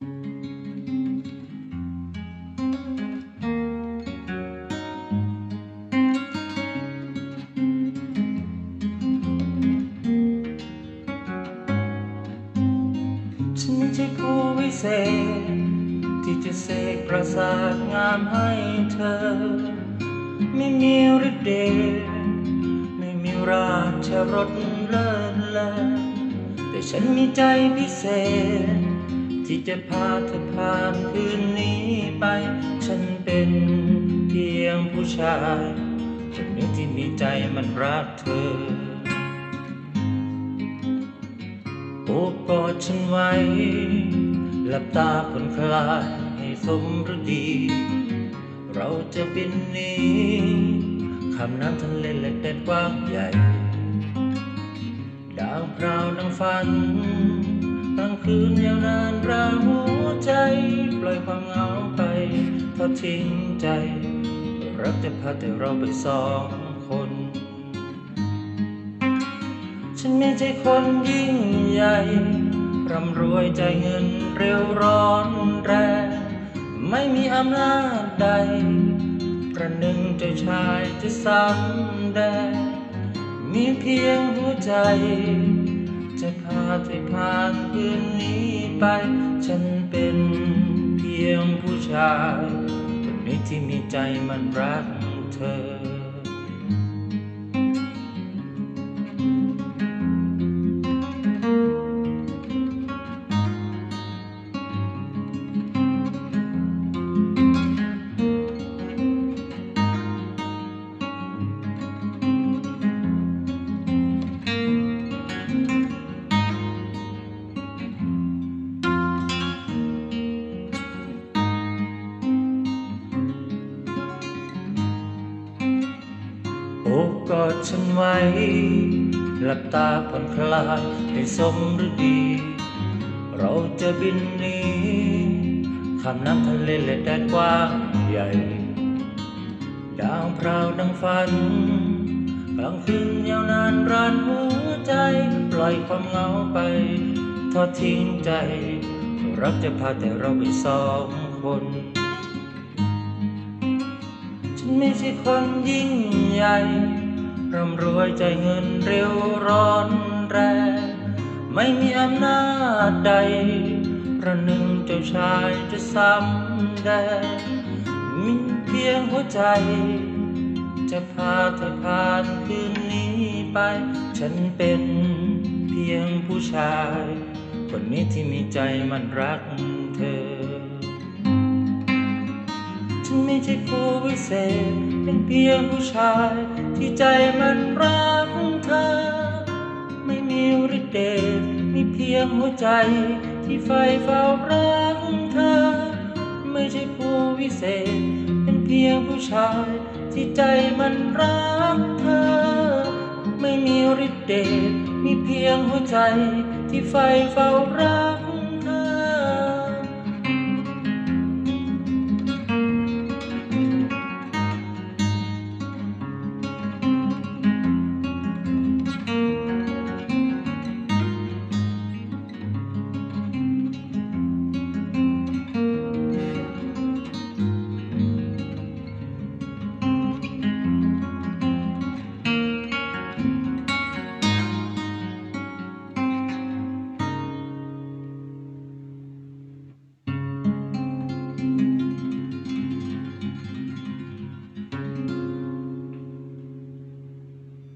ฉันไม่ใช่ผู้วิเศษ ที่จะเสกประสาทงามให้เธอ ไม่มีฤทธิ์เดชไม่มีราชรสเลิศเลอแต่ฉันมีใจพิเศษ ที่จะพาเธอผ่านคืนนี้ไป ฉันเป็นเพียงผู้ชายคนหนึ่งที่มีใจมันรักเธอ โอบกอดฉันไว้ หลับตาผ่อนคลายให้สมฤดี เราจะบินหนี้คำน้ำทะเลเล็กแดนกว้างใหญ่ ดาวพราวดังฝัน คืนยาวนานราหัวใจ ปล่อยความเหงาไปทอดทิ้งใจ รักจะพาแต่เราไปสองคน ฉันไม่ใช่คนยิ่งใหญ่ร่ำรวยใจเงินเร็วร้อนแรงไม่มีอำนาจใด ประหนึ่งเจ้าชายจะสำแดงมีเพียงหัวใจ จะพาเธอผ่านคืนนี้ไป ฉันเป็นเพียงผู้ชายคนนี้ที่มีใจมันรักเธอ บกอดฉันไว้ หลับตาผ่อนคลายให้สมฤดี เราจะบินหนีข้ามน้ำทะเลและแดนกว้างใหญ่ ดาวพราวดังฝัน กลางคืนยาวนานรานหัวใจ ปล่อยความเหงาไป ทอดทิ้งใจ รักจะพาแต่เราไปสองคน ฉันไม่ใช่คนยิ่งใหญ่ร่ำรวยใจเงินเร็วร้อนแรง ไม่มีอำนาจใดประหนึ่งเจ้าชายจะซ้ำแดงมีเพียงหัวใจ จะพาเธอผ่านคืนนี้ไป ฉันเป็นเพียงผู้ชาย คนนี้ที่มีใจมันรักเธอ ฉันไม่ใช่ผู้วิเศษ เป็นเพียงผู้ชายที่ใจมันรักเธอ ไม่มีฤทธิ์เดชมีเพียงหัวใจที่ไฟเฝ้ารักเธอ ไม่ใช่ผู้วิเศษ เป็นเพียงผู้ชายที่ใจมันรักเธอ ไม่มีฤทธิ์เดชมีเพียงหัวใจที่ไฟเฝ้ารัก